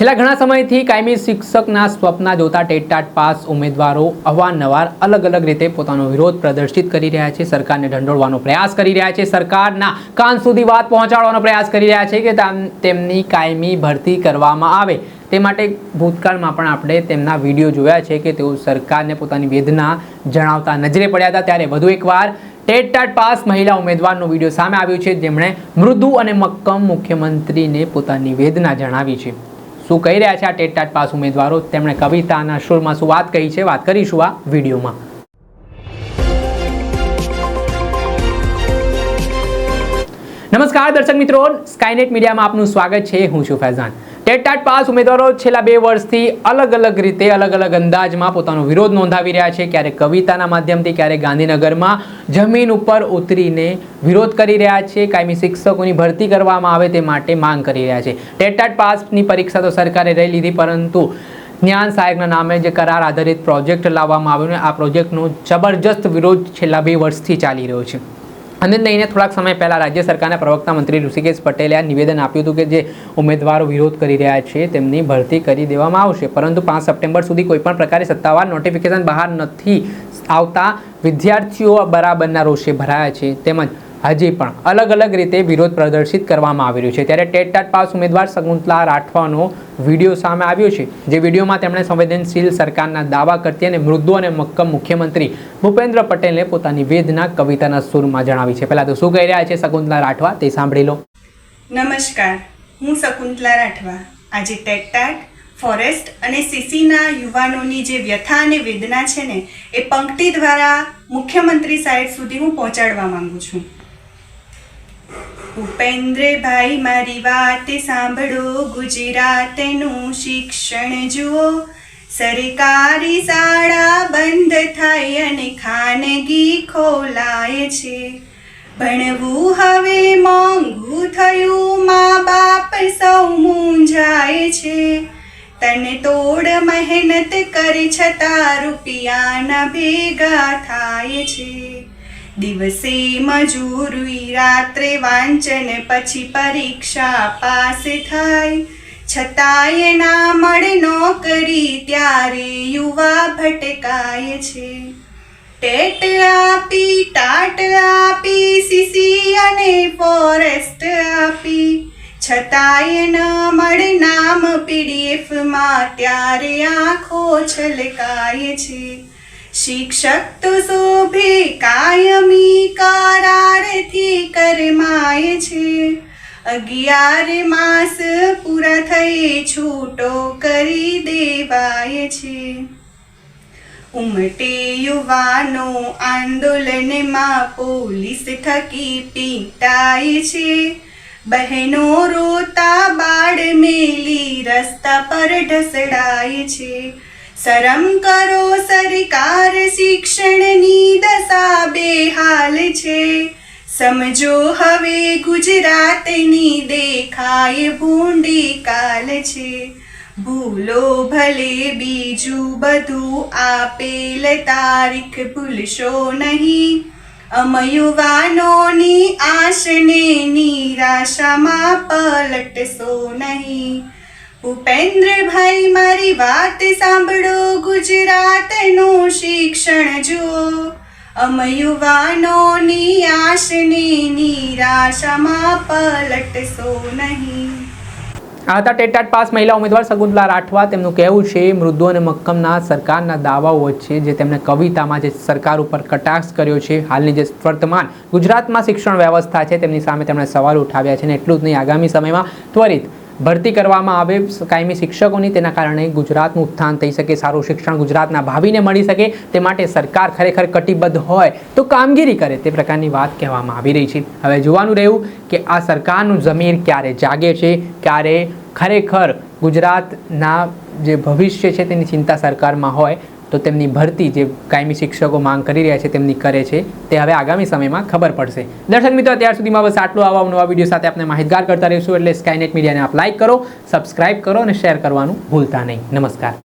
છેલ્લા ઘણા સમયથી કાયમી શિક્ષકના સ્વપ્ન જોતા ટેટટાટ પાસ ઉમેદવારો અવારનવાર અલગ અલગ રીતે પોતાનો વિરોધ પ્રદર્શિત કરી રહ્યા છે. સરકારને ઢંઢોળવાનો પ્રયાસ કરી રહ્યા છે. સરકારના કાન સુધી વાત પહોંચાડવાનો પ્રયાસ કરી રહ્યા છે કે તામ- તેમની કાયમી ભરતી કરવામાં આવે. તે માટે ભૂતકાળમાં પણ આપણે તેમના વીડિયો જોયા છે કે તેઓ સરકારને પોતાની વેદના જણાવતા નજરે પડ્યા હતા. ત્યારે વધુ એકવાર ટેટટાટ પાસ મહિલા ઉમેદવારનો વીડિયો સામે આવ્યો છે. જેમણે મૃદુ અને મક્કમ મુખ્યમંત્રીને પોતાની વેદના જણાવી છે. શું કહી રહ્યા છે આ ટેટ ટાટ પાસ ઉમેદવારો? તેમણે કવિતાના સુરમાં શું વાત કહી છે? વાત કરીશું આ વિડીયોમાં. નમસ્કાર દર્શક મિત્રો, સ્કાયનેટ મીડિયામાં આપનું સ્વાગત છે. હું છું ફૈઝાન. ટેટ પાસ ઉમેદવારો છેલ્લા બે વર્ષથી અલગ અલગ રીતે, અલગ અલગ અંદાજમાં પોતાનો વિરોધ નોંધાવી રહ્યા છે. ક્યારેક કવિતાના માધ્યમથી ક્યારેક ગાંધીનગરમાં જમીન ઉપર ઉતરીને વિરોધ કરી રહ્યા છે. કાયમી શિક્ષકોની ભરતી કરવામાં આવે તે માટે માંગ કરી રહ્યા છે. ટેટ પાસની પરીક્ષા તો સરકારે રહી લીધી, પરંતુ જ્ઞાન સહાયકના નામે જે કરાર આધારિત પ્રોજેક્ટ લાવવામાં આવ્યો ને, આ પ્રોજેક્ટનો જબરજસ્ત વિરોધ છેલ્લા બે વર્ષથી ચાલી રહ્યો છે. અને લઈને થોડાક સમય પહેલાં રાજ્ય સરકારના પ્રવક્તા મંત્રી ઋષિકેશ પટેલે આ નિવેદન આપ્યું હતું કે જે ઉમેદવારો વિરોધ કરી રહ્યા છે, તેમની ભરતી કરી દેવામાં આવશે. પરંતુ પાંચ સપ્ટેમ્બર સુધી કોઈપણ પ્રકારે સત્તાવાર નોટિફિકેશન બહાર નથી આવતા. વિદ્યાર્થીઓ બરાબરના રોષે ભરાયા છે. તેમજ હજી પણ અલગ અલગ રીતે વિરોધ પ્રદર્શિત કરવામાં આવી રહ્યો છે. ત્યારે ટેટ ટાટ પાસ ઉમેદવાર શકુંતલા રાઠવાનો વીડિયો સામે આવ્યો છે. જે વિડીયોમાં તેમણે સંવેદનશીલ સરકારના દાવા કરતી અને મૃદુ અને મક્કમ મુખ્યમંત્રી ભૂપેન્દ્ર પટેલને પોતાની વેદના કવિતાના સુરમાં જણાવી છે. પહેલા તો શું કહી રહ્યા છે શકુંતલા રાઠવા? તે સાંભળી લો. નમસ્કાર. હું શકુંતલા રાઠવા. આજે ટેકટાટ ફોરેસ્ટ અને સીસીના યુવાનોની જે વ્યથા અને વેદના છે ને, એ પંક્તિ દ્વારા મુખ્યમંત્રી સાહેબ સુધી હું પહોંચાડવા માંગુ છું. ભૂપેન્દ્રભાઈ મારી વાત સાંભળો, ગુજરાતનું શિક્ષણ જુઓ. સરકારી શાળા બંધ થાય અને ખાનગી ખોલાય છે. ભણવું હવે મોંઘું થયું મા બાપ સૌ મૂંઝાય છે. તને તોડ મહેનત કરી, છતાં રૂપિયાના ભેગા થાય છે. દિવસે મજૂરી રાત્રે વાંચન પછી પરીક્ષા પાસ થાય. છતાંય ના મળે નોકરી ત્યારે યુવા ભટકાય છે. ટેટ આપી, ટાટ આપી, સીસી અને ફોરેસ્ટ આપી. છતાંય ન મળે નામ પીડીએફમાં, ત્યારે આંખો છલકાય છે. શિક્ષક તો શોભે કાયમી કરારથી કરમાય છે. અગિયાર માસ પૂરા થઈ છૂટો કરી દેવાય છે. ઉમટે યુવાનો આંદોલનમાં પોલીસ થકી પીટાય છે. બહેનો રોતા બાળ મેલી રસ્તા પર ઢસડાય છે. શરમ કરો સરકાર શિક્ષણની દશા બેહાલ છે. સમજો હવે ગુજરાતની દેખાય ભૂંડી કાલ છે. ભૂલો ભલે બીજું બધું આપેલ તારીખ ભૂલશો નહીં. અમયુવાનોની આશને નિરાશામાં પલટશો નહીં. ભૂપેન્દ્રભાઈ મારી વાત સાંભળો. ગુજરાતનું શિક્ષણ જુઓ. અમ યુવાનોની આશની નિરાશામાં પલટશો નહીં. આ હતા ટેટ પાસ મહિલા ઉમેદવાર શકુંતલા રાઠવા. તેમનું કહેવું છે, મૃદુ અને મક્કમના સરકારના દાવાઓ વચ્ચે જે તેમણે કવિતામાં જે સરકાર ઉપર કટાક્ષ કર્યો છે, હાલની જે વર્તમાન ગુજરાતમાં શિક્ષણ વ્યવસ્થા છે, તેમની સામે તેમણે સવાલ ઉઠાવ્યા છે અને એટલું જ નહીં, આગામી સમયમાં ત્વરિત ભરતી કરવામાં આવે કાયમી શિક્ષકોની, તેના કારણે ગુજરાતનું ઉત્થાન થઈ શકે, સારું શિક્ષણ ગુજરાતના ભાવિને મળી શકે, તે માટે સરકાર ખરેખર કટિબદ્ધ હોય તો કામગીરી કરે તે પ્રકારની વાત કહેવામાં આવી રહી છે. હવે જોવાનું રહ્યું કે આ સરકારનું જમીર ક્યારે જાગે છે, ક્યારે ખરેખર ગુજરાતના જે ભવિષ્ય છે તેની ચિંતા સરકારમાં હોય તો તેમની ભરતી જે કાયમી શિક્ષકો માંગ કરી રહ્યા છે, તેમની કરે છે, તે હવે આગામી સમયમાં ખબર પડશે. દર્શક મિત્રો ત્યાર સુધીમાં બસ આટલું. આવા નવા વીડિયો સાથે આપણે માહિતગાર કરતા રહીશું. એટલે સ્કાયનેટ મીડિયાને આપ લાઇક કરો સબસ્ક્રાઇબ કરો અને શેર કરવાનું ભૂલતા નહીં. નમસ્કાર.